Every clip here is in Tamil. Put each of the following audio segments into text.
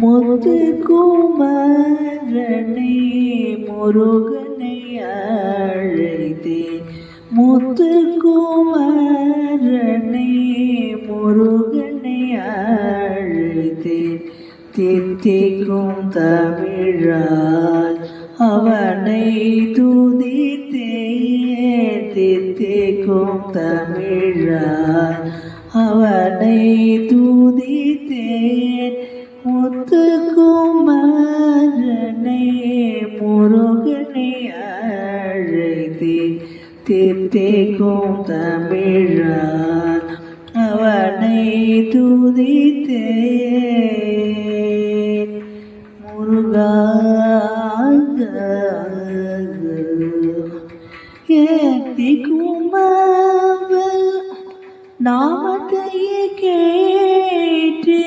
முத்து குமரனை முருகனை அழைத்தேன் முருகனை அழைத்தேன். தித்திக்கும் தமிழால் அவனை துதித்தேன் தித்திக்கும் தமிழால் அவனை துதித்தேன். முத்துக்குமாரனை தித்திக்கும் தமிழால் அவனை துதித்தே துதித்தேன் முருகாக ஏத்திக்குமாவல் நாமத்தையே கேட்டே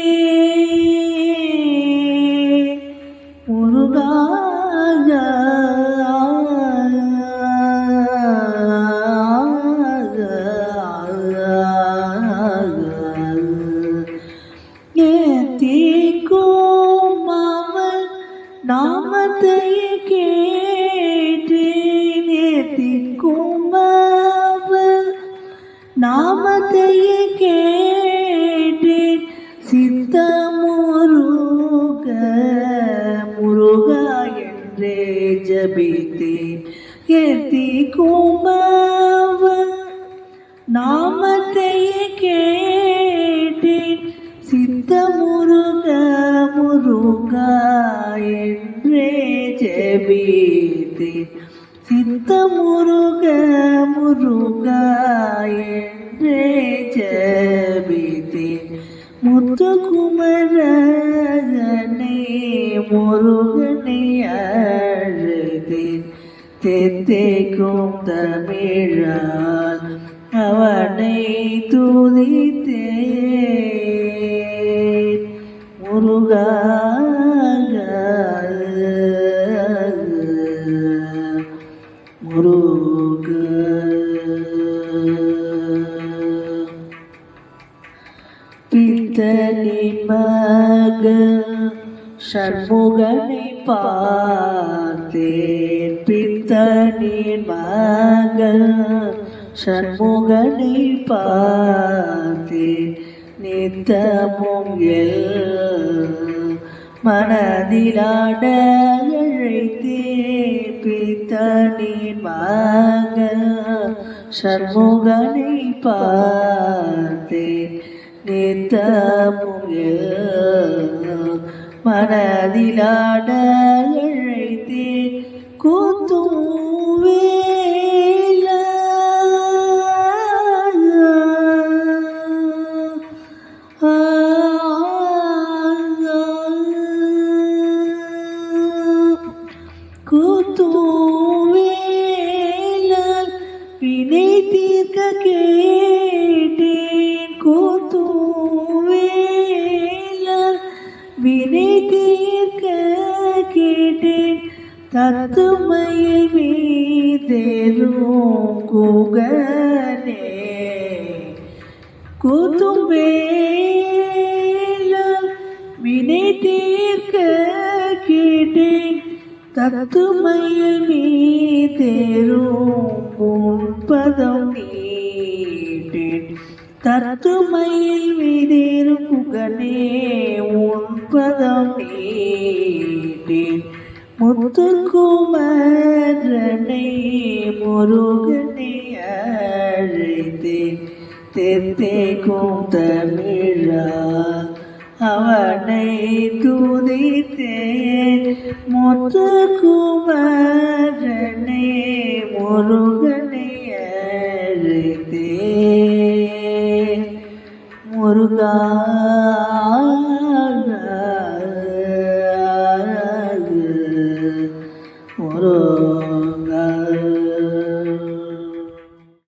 முருகா என்றே ஜபித்தேன். ஏத்தி கும்பவ நாமத்தையே கேட்டேன். சித்த முருக முருகா என்றே ஜபித்தேன். சித்த முருக முருகா என்றே ஜபித்தேன். முத்துக்குமரனை முருகனை அழுதேன். தெத்தேக்கும் தமிழால் அவனை துதித்தேன். முருகா பித்தனின் மகள் சண்முகனை பார்த்தேன். பித்தனின் மகள் சண்முகனை பார்த்தேன். நித்தமும் எல் மனதிலாட அழைத்தேன். பித்தனின் மகள் சண்முகனை பார்த்தேன். நித்தமும் எல் மனதிலாட அழைத்தேன் கூத்தும் வேலா. ஆ, கூத்தும் வேலன் வினை கேட்டேன் தத்துமையில் மீதேறும் குகனே கூத்தும் வினை தீர்க்க கேட்டேன். தத்துமையில் மீதேறும் உன்பதம் நீட்டேன். தத்துமையில் மீதேறும் குகனே உன்பதம் நீ முத்துக்குமரனை முருகனை அழைத்தேன். தெத்தேக்கும் தமிழா அவனை துதித்தேன். முத்துக்குமரனை முருக